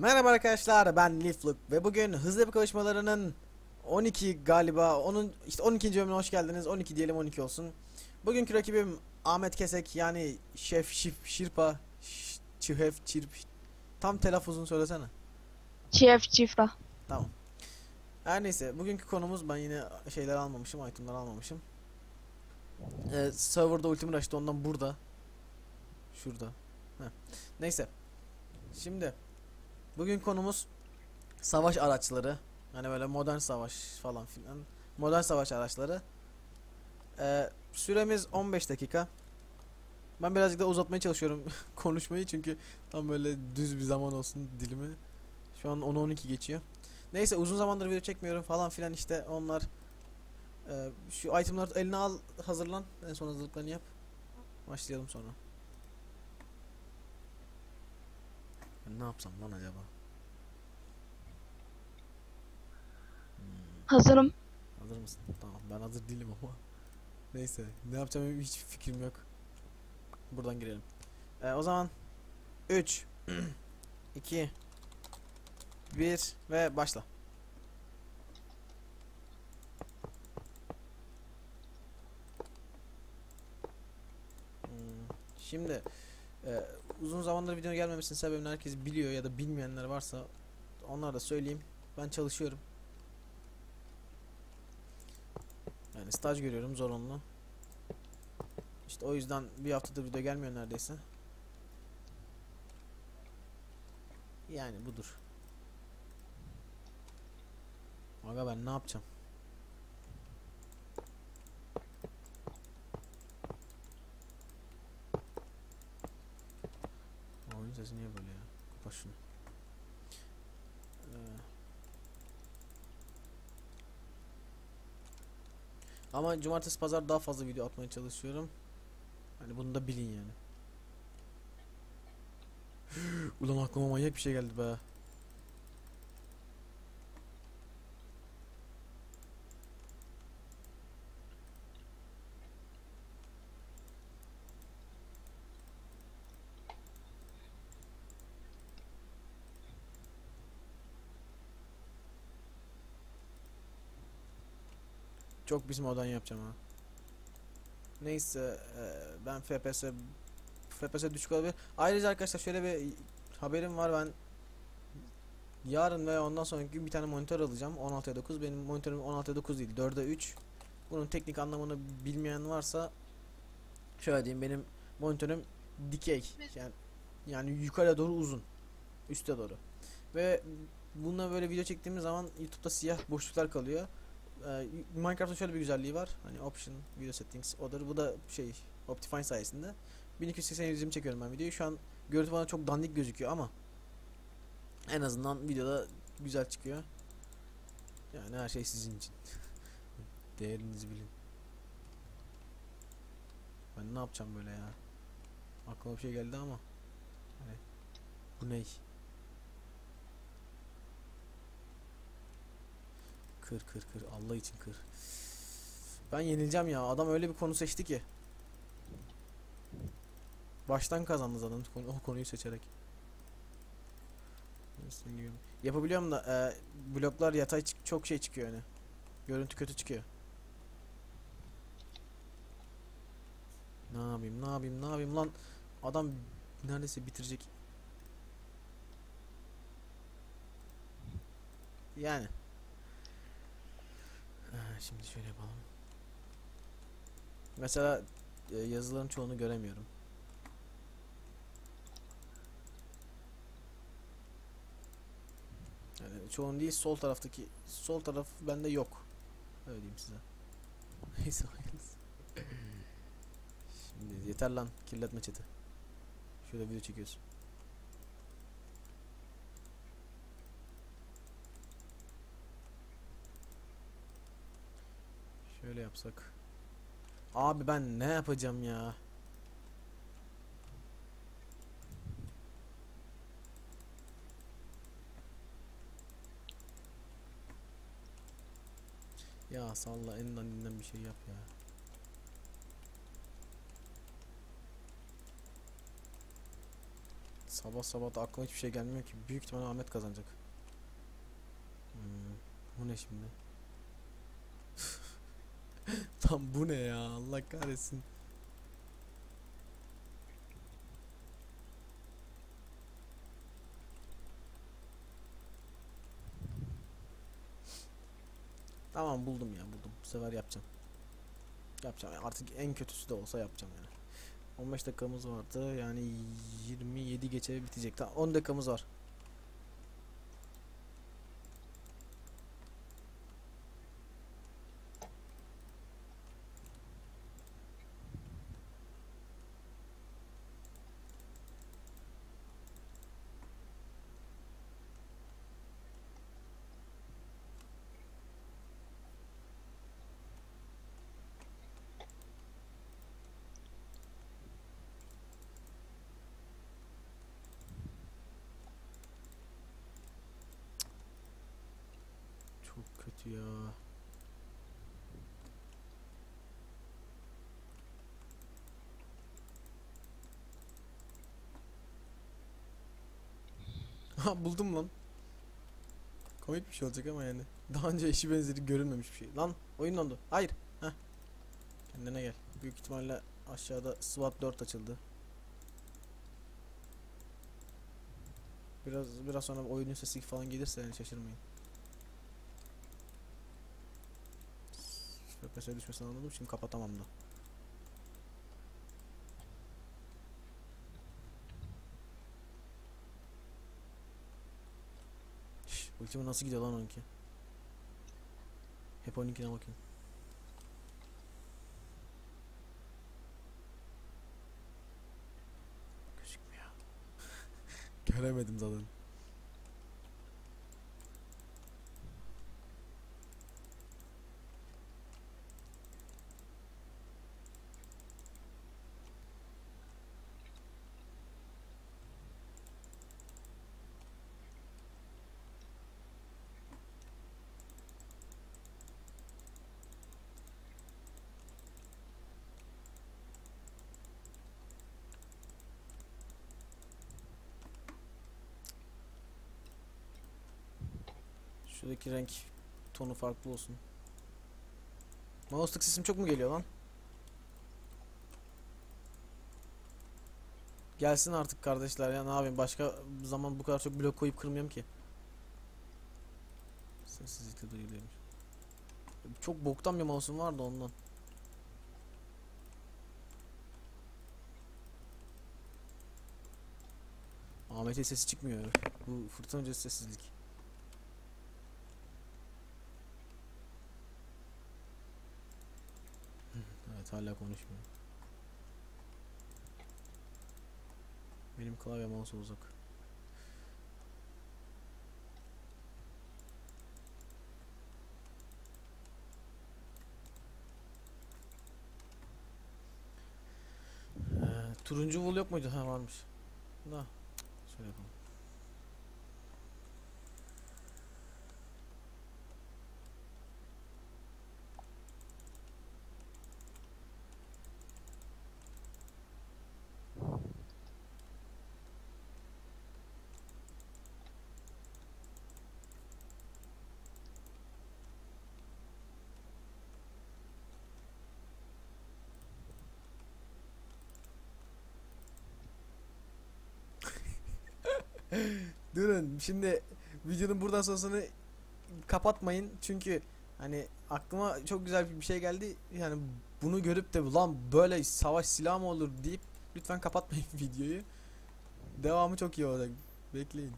Merhaba arkadaşlar ben Lifluk ve bugün hızlı yapı kavuşmalarının 12 galiba onun işte 12. bölümüne hoş geldiniz. 12 diyelim 12 olsun. Bugünkü rakibim Ahmet Kesek yani Şef Şif Şirpa Çihef Çirp Tam telaffuzunu söylesene. Çift çifra. Tamam. Her neyse bugünkü konumuz ben yine şeyler almamışım itemler almamışım. Ee, Serverda ultim açtı ondan burada. Şurada. Heh. Neyse. Şimdi Bugün konumuz savaş araçları. Hani böyle modern savaş falan filan. Modern savaş araçları. Ee, süremiz 15 dakika. Ben birazcık da uzatmaya çalışıyorum konuşmayı çünkü tam böyle düz bir zaman olsun dilimi. Şu an 10-12 geçiyor. Neyse uzun zamandır video çekmiyorum falan filan işte onlar. Ee, şu itemları eline al hazırlan. En son hazırlıklarını yap. Başlayalım sonra. Ben ne yapsam lan acaba? Hazırım. Hazır mısın? Tamam ben hazır değilim ama. Neyse ne yapacağım hiç fikrim yok. Buradan girelim. Ee, o zaman 3 2 1 ve başla. Hmm, Şimdi e, uzun zamandır video gelmemesinin sebebini herkes biliyor ya da bilmeyenler varsa onlar da söyleyeyim. Ben çalışıyorum. Yani staj görüyorum zorunlu. İşte o yüzden bir haftadır video gelmiyor neredeyse. Yani budur. Aga ben ne yapacağım? Oyun sesi niye böyle ya? Kapat şunu. Ee, Ama cumartesi pazar daha fazla video atmaya çalışıyorum. Hani bunu da bilin yani. Ulan aklıma manyak bir şey geldi be. Çok bizim odan yapacağım ha. Neyse eee, ben FPS FPS düşük olabilir. Ayrıca arkadaşlar şöyle bir haberim var ben yarın veya ondan sonraki gün bir tane monitör alacağım. 16'ya 9 benim monitörüm 16'ya 9 değil 4'e 3 bunun teknik anlamını bilmeyen varsa şöyle diyeyim benim monitörüm dikey. Yani yani yukarıya doğru uzun üste doğru. Ve bununla böyle video çektiğimiz zaman YouTube'da siyah boşluklar kalıyor ee, Minecraft'ın şöyle bir güzelliği var. Hani option, video settings, odur. Bu da şey Optifine sayesinde. 1280 yüzümü çekiyorum ben videoyu. Şu an görüntü bana çok dandik gözüküyor ama en azından videoda güzel çıkıyor. Yani her şey sizin için. Değerinizi bilin. Ben ne yapacağım böyle ya? Aklıma bir şey geldi ama. Hani, bu ney? Kır kır kır Allah için kır. Ben yenileceğim ya. Adam öyle bir konu seçti ki. Baştan kazandı zaten o konuyu seçerek. Yapabiliyorum da e, bloklar yatay çok şey çıkıyor hani. Görüntü kötü çıkıyor. Ne yapayım ne yapayım ne yapayım lan adam neredeyse bitirecek. Yani. Şimdi şöyle yapalım. Mesela e, yazıların çoğunu göremiyorum. Yani çoğun değil sol taraftaki sol taraf bende yok. Öyle diyeyim size. Neyse. Şimdi yeter lan kirletme chat'i. Şurada video çekiyorsun. Şöyle yapsak. Abi ben ne yapacağım ya? Ya salla en dandinden bir şey yap ya. Sabah sabah da aklıma hiçbir şey gelmiyor ki. Büyük ihtimalle Ahmet kazanacak. Hmm, bu ne şimdi? Tam bu ne ya? Allah kahretsin. Tamam buldum ya buldum. Bu sefer yapacağım. Yapacağım. Artık en kötüsü de olsa yapacağım yani. 15 dakikamız vardı. Yani 27 geçe bitecek. Tamam 10 dakikamız var. Ya. Ha buldum lan. Komik bir şey olacak ama yani. Daha önce eşi benzeri görülmemiş bir şey. Lan oyun dondu. Hayır. Heh. Kendine gel. Büyük ihtimalle aşağıda SWAT 4 açıldı. Biraz biraz sonra oyunun sesi falan gelirse yani şaşırmayın. FPS'e düşmesini anladım şimdi kapatamam da. Ultimi nasıl gidiyor lan onunki? Hep onunkine bakayım. Göremedim zaten. Şuradaki renk tonu farklı olsun. Mouse'luk sesim çok mu geliyor lan? Gelsin artık kardeşler ya ne yapayım başka zaman bu kadar çok blok koyup kırmıyorum ki. Sessizlikle duyuluyormuş. Çok boktan bir mouse'um vardı ondan. Ahmet'in sesi çıkmıyor. Bu fırtınacı sessizlik. Hala konuşmuyor. Benim klavye mouse uzak. Ee, turuncu wool yok muydu? Ha varmış. Da. Şöyle yapalım. Durun şimdi videonun buradan sonrasını kapatmayın. Çünkü hani aklıma çok güzel bir şey geldi. Yani bunu görüp de lan böyle savaş silahı mı olur? deyip lütfen kapatmayın videoyu. Devamı çok iyi olacak. Bekleyin.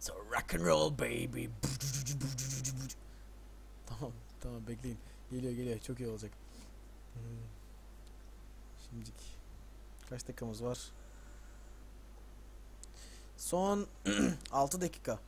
So rock and roll baby. Tamam tamam bekleyin. Geliyor geliyor. Çok iyi olacak Hmm. Şimdilik kaç dakikamız var? Son 6 dakika.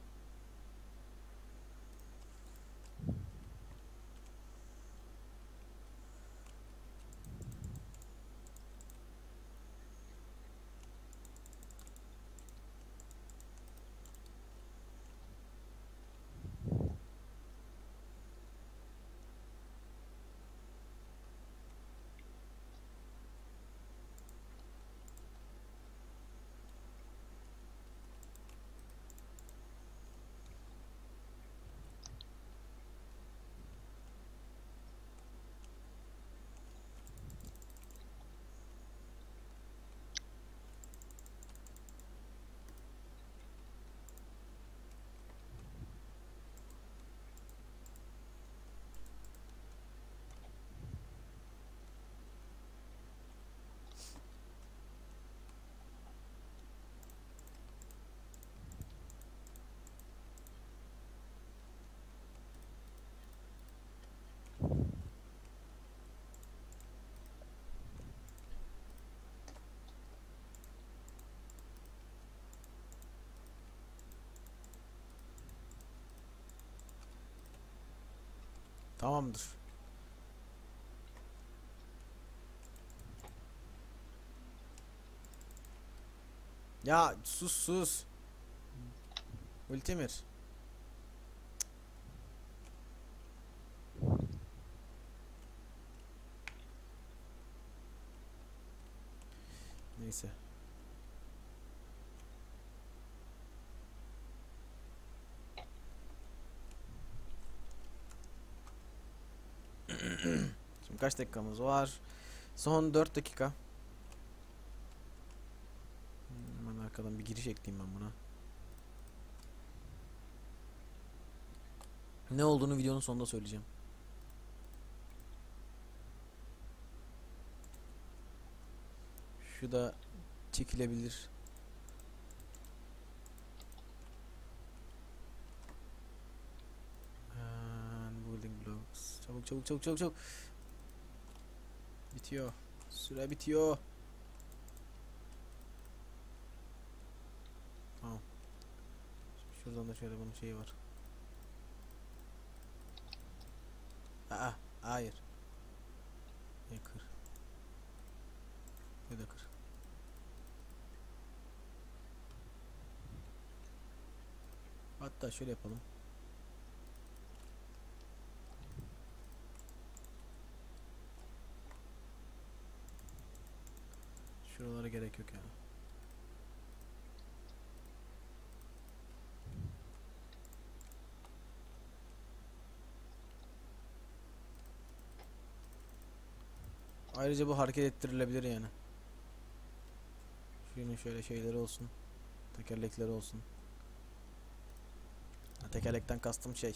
Tamamdır. Ya sus sus. Ultimir. Neyse. Şimdi kaç dakikamız var? Son 4 dakika. Hemen arkadan bir giriş ekleyeyim ben buna. Ne olduğunu videonun sonunda söyleyeceğim. Şu da çekilebilir. Çabuk çabuk çabuk çabuk. Bitiyor. Süre bitiyor. Tamam. Şuradan da şöyle bunun şeyi var. Aa, hayır. Ya kır. Da kır. Hatta şöyle yapalım. Şuralara gerek yok yani. Ayrıca bu hareket ettirilebilir yani. Şunun şöyle şeyleri olsun. Tekerlekleri olsun. Ha, tekerlekten kastım şey.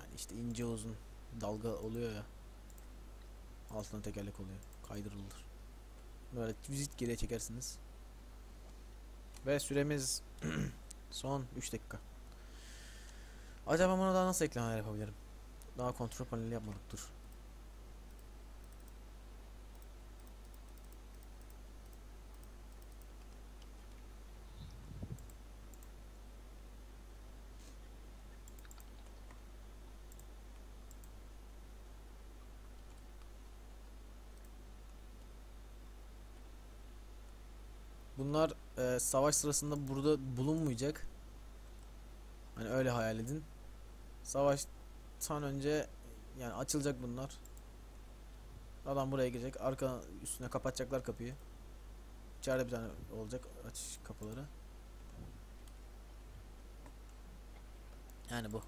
Yani işte ince uzun dalga oluyor ya. Altına tekerlek oluyor. Kaydırılır. Böyle vizit geriye çekersiniz. Ve süremiz son 3 dakika. Acaba buna daha nasıl eklemeler yapabilirim? Daha kontrol paneli yapmadık dur. Bunlar e, savaş sırasında burada bulunmayacak. Hani öyle hayal edin. Savaştan önce yani açılacak bunlar. Adam buraya girecek. Arka üstüne kapatacaklar kapıyı. İçeride bir tane olacak aç kapıları. Yani bu.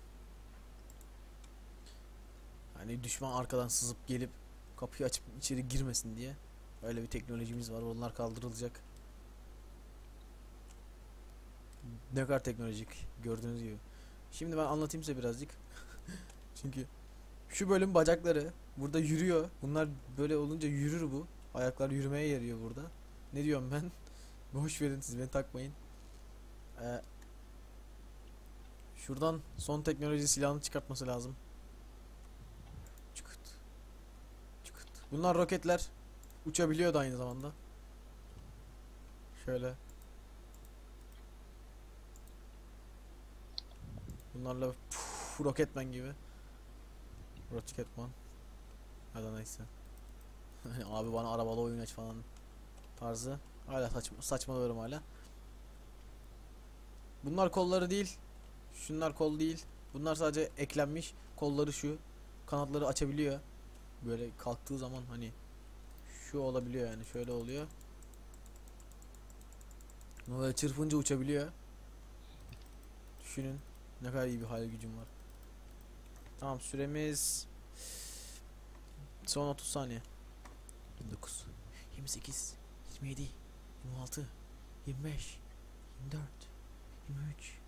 Hani düşman arkadan sızıp gelip kapıyı açıp içeri girmesin diye. Öyle bir teknolojimiz var. Onlar kaldırılacak. Ne kadar teknolojik gördüğünüz gibi. Şimdi ben anlatayım size birazcık. Çünkü şu bölüm bacakları burada yürüyor. Bunlar böyle olunca yürür bu. Ayaklar yürümeye yarıyor burada. Ne diyorum ben? Boş verin siz beni takmayın. Ee, şuradan son teknoloji silahını çıkartması lazım. Çıkıt. Çıkıt. Bunlar roketler. Uçabiliyor da aynı zamanda. Şöyle. Bunlarla puf, Rocketman gibi. Rocketman. Ya da neyse. Abi bana arabalı oyun aç falan tarzı. Hala saçma saçmalıyorum hala. Bunlar kolları değil. Şunlar kol değil. Bunlar sadece eklenmiş. Kolları şu. Kanatları açabiliyor. Böyle kalktığı zaman hani şu olabiliyor yani şöyle oluyor. Böyle çırpınca uçabiliyor. Düşünün. Ne kadar iyi bir hayal gücüm var. Tamam süremiz son 30 saniye. 29 28 27 26 25 24 23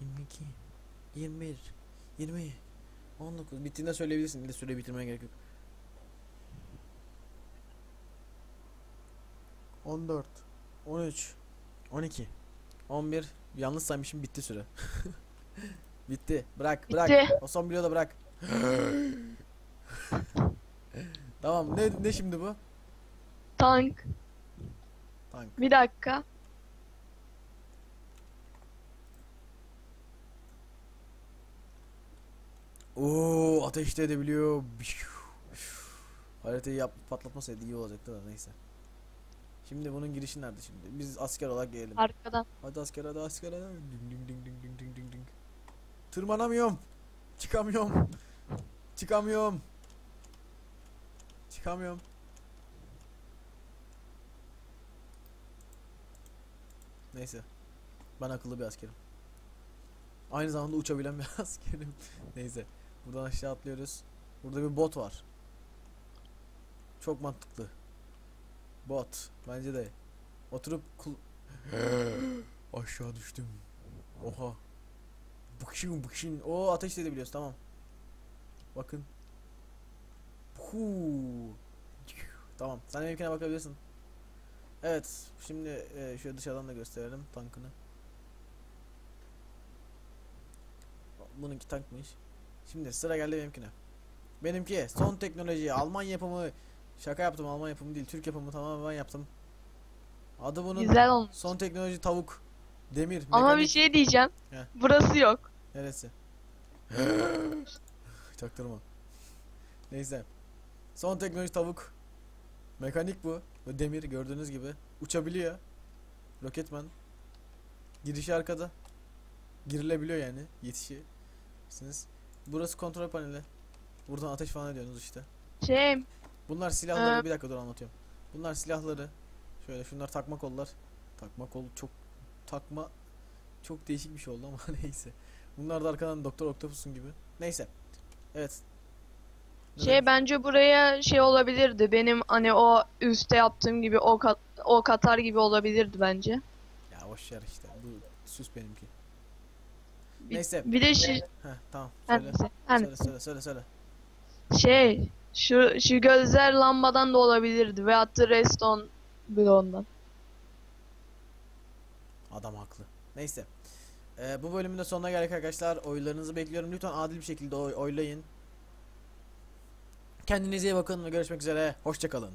22 21 20 19 bittiğinde söyleyebilirsin. İlle süre bitirmeye gerek yok. 14 13 12 11 Yanlış saymışım bitti süre. Bitti. Bırak, bırak. Bitti. O son bloğu da bırak. tamam. Ne ne şimdi bu? Tank. Tank. Bir dakika. Oo ateşte edebiliyor. Haritayı yap patlatmasaydı iyi olacaktı da neyse. Şimdi bunun girişi nerede şimdi? Biz asker olarak gelelim. Arkadan. Hadi asker hadi asker hadi. Ding ding ding ding ding ding ding. Tırmanamıyorum. Çıkamıyorum. Çıkamıyorum. Çıkamıyorum. Neyse. Ben akıllı bir askerim. Aynı zamanda uçabilen bir askerim. Neyse. Buradan aşağı atlıyoruz. Burada bir bot var. Çok mantıklı. Bot. Bence de. Oturup kul Aşağı düştüm. Oha. Bıkşın bıkşın. O ateş edebiliyoruz tamam. Bakın. Huu. Tamam. Sen benimkine bakabilirsin. Evet. Şimdi e, şöyle dışarıdan da gösterelim tankını. Bununki tankmış. Şimdi sıra geldi benimkine. Benimki son teknoloji Alman yapımı. Şaka yaptım Alman yapımı değil. Türk yapımı tamamen ben yaptım. Adı bunun Güzel olmuş. Son teknoloji tavuk. Demir. Ama bir mekanik. şey diyeceğim. Heh. Burası yok. Neresi? Çaktırma. Neyse. Son teknoloji tavuk. Mekanik bu. Ve demir gördüğünüz gibi. Uçabiliyor. Roketman. Girişi arkada. Girilebiliyor yani. Yetişirsiniz. Burası kontrol paneli. Buradan ateş falan ediyorsunuz işte. Şey, Bunlar silahları Ee, bir dakika dur anlatıyorum. Bunlar silahları. Şöyle şunlar takma kollar. Takma kol çok takma çok değişik bir şey oldu ama neyse. Bunlar da arkadan Doktor Octopus'un gibi. Neyse. Evet. Şey bence buraya şey olabilirdi. Benim hani o üstte yaptığım gibi o kat, o katar gibi olabilirdi bence. Ya boş ver işte. Bu süs benimki. Bir, Neyse. bir de Heh tamam. Söyle. her Söyle söyle söyle söyle. Şey, şu şu gözler lambadan da olabilirdi veyahut da redstone bloğundan. Adam haklı. Neyse. Ee, bu bölümün de sonuna geldik arkadaşlar. Oylarınızı bekliyorum. Lütfen adil bir şekilde oy- oylayın. Kendinize iyi bakın ve görüşmek üzere. Hoşçakalın.